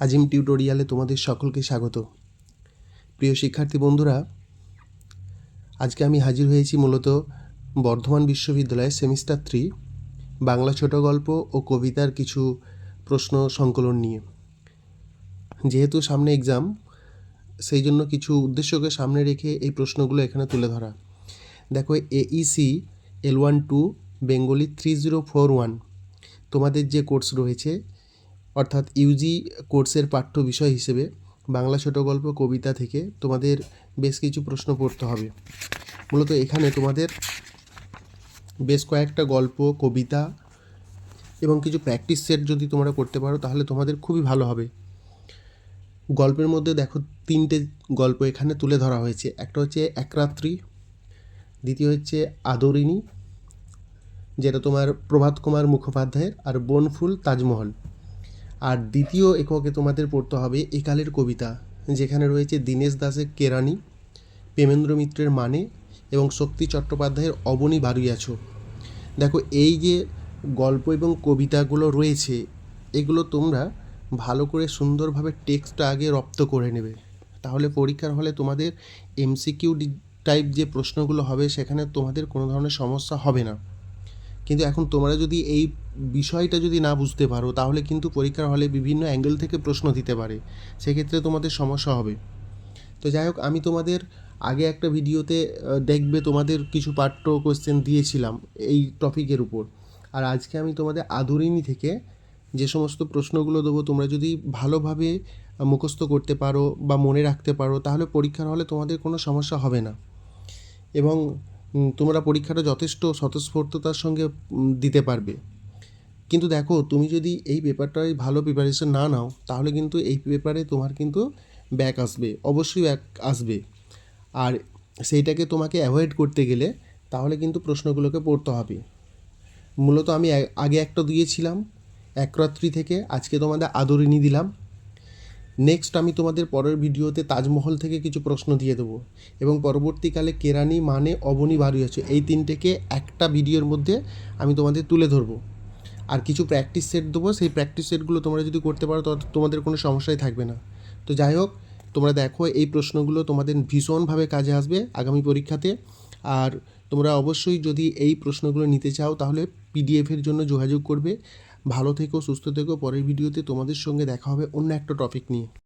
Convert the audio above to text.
আজিম টিউটোরিয়ালে তোমাদের সকলকে স্বাগত। প্রিয় শিক্ষার্থী বন্ধুরা, আজকে আমি হাজির হয়েছি মূলত বর্ধমান বিশ্ববিদ্যালয়ের সেমিস্টার থ্রি, বাংলা ছোট গল্প ও কবিতার কিছু প্রশ্ন সংকলন নিয়ে। যেহেতু সামনে এক্সাম সেই জন্য কিছু উদ্দেশ্যকে সামনে রেখে এই প্রশ্নগুলো এখানে তুলে ধরা। দেখো Aisi L one two Bengali three zero four one তোমাদের যে কোর্স রয়েছে অর্থাৎ ইউজি কোর্সের পাঠ্য বিষয় হিসেবে বাংলা ছোট গল্প কবিতা থেকে তোমাদের বেশ কিছু প্রশ্ন পড়তে হবে। মূলত এখানে তোমাদের বেশ কয়েকটা গল্প, কবিতা এবং কিছু প্র্যাকটিস সেট যদি তোমরা করতে পারো, তাহলে তোমাদের খুবই ভালো হবে। গল্পের মধ্যে দেখো তিনটে গল্প এখানে তুলে ধরা হয়েছে। একটা হচ্ছে একরাত্রি দ্বিতীয় হচ্ছে আদরিণী, যেটা তোমার প্রভাত কুমার মুখোপাধ্যায়ের, আর বনফুল তাজমহল। আর দ্বিতীয় এককে তোমাদের পড়তে হবে একালের কবিতা, যেখানে রয়েছে দীনেশ দাসের কেরানি প্রেমেন্দ্র মিত্রের মানে এবং শক্তি চট্টোপাধ্যায়ের অবনী বারুইয়াছো। দেখো, এই যে গল্প এবং কবিতাগুলো রয়েছে, এগুলো তোমরা ভালো করে সুন্দরভাবে টেক্সটটা আগে রপ্ত করে নেবে। তাহলে পরীক্ষার হলে তোমাদের এমসিকিউ টাইপ যে প্রশ্নগুলো হবে, সেখানে তোমাদের কোনো ধরনের সমস্যা হবে না। কিন্তু এখন তোমরা যদি এই বিষয়টা যদি না বুঝতে পারো, তাহলে কিন্তু পরীক্ষার হলে বিভিন্ন অ্যাঙ্গেল থেকে প্রশ্ন দিতে পারে। সেক্ষেত্রে তোমাদের সমস্যা হবে। তো যাই হোক, আমি তোমাদের আগে একটা ভিডিওতে দেখবে তোমাদের কিছু পাঠ্য কোশ্চেন দিয়েছিলাম এই টপিকের উপর। আর আজকে আমি তোমাদের আদরিণী থেকে যে সমস্ত প্রশ্নগুলো দেবো, তোমরা যদি ভালোভাবে মুখস্থ করতে পারো বা মনে রাখতে পারো, তাহলে পরীক্ষার হলে তোমাদের কোনো সমস্যা হবে না। এবং তোমরা পরীক্ষাটা যথেষ্ট স্বতঃস্ফূর্ততার সঙ্গে দিতে পারবে। কিন্তু দেখো, তুমি যদি এই পেপারটায় ভালো প্রিপারেশন না নাও, তাহলে কিন্তু এই পেপারে তোমার কিন্তু ব্যাক আসবে, অবশ্যই ব্যাক আসবে। আর সেইটাকে তোমাকে অ্যাভয়েড করতে গেলে, তাহলে কিন্তু প্রশ্নগুলোকে পড়তে হবে। মূলত আমি আগে একটা দিয়েছিলাম একরাত্রি থেকে আজকে তোমাদের আদরিণী দিলাম। নেক্সট আমি তোমাদের পরের ভিডিওতে তাজমহল থেকে কিছু প্রশ্ন দিয়ে দেবো। এবং পরবর্তীকালে কেরানি মানে অবনী বাড়ি আছে এই তিনটেকে একটা ভিডিওর মধ্যে আমি তোমাদের তুলে ধরবো। আর কিছু প্র্যাকটিস সেট দেবো। সেই প্র্যাকটিস সেটগুলো তোমরা যদি করতে পারো তো তোমাদের কোনো সমস্যাই থাকবে না। তো যাই হোক, তোমরা দেখো এই প্রশ্নগুলো তোমাদের ভীষণভাবে কাজে আসবে আগামী পরীক্ষাতে। আর তোমরা অবশ্যই যদি এই প্রশ্নগুলো নিতে চাও, তাহলে পিডিএফের জন্য যোগাযোগ করবে। ভালো থেকো, সুস্থ থেকো। পরের ভিডিওতে তোমাদের সঙ্গে দেখা হবে অন্য একটা টপিক নিয়ে।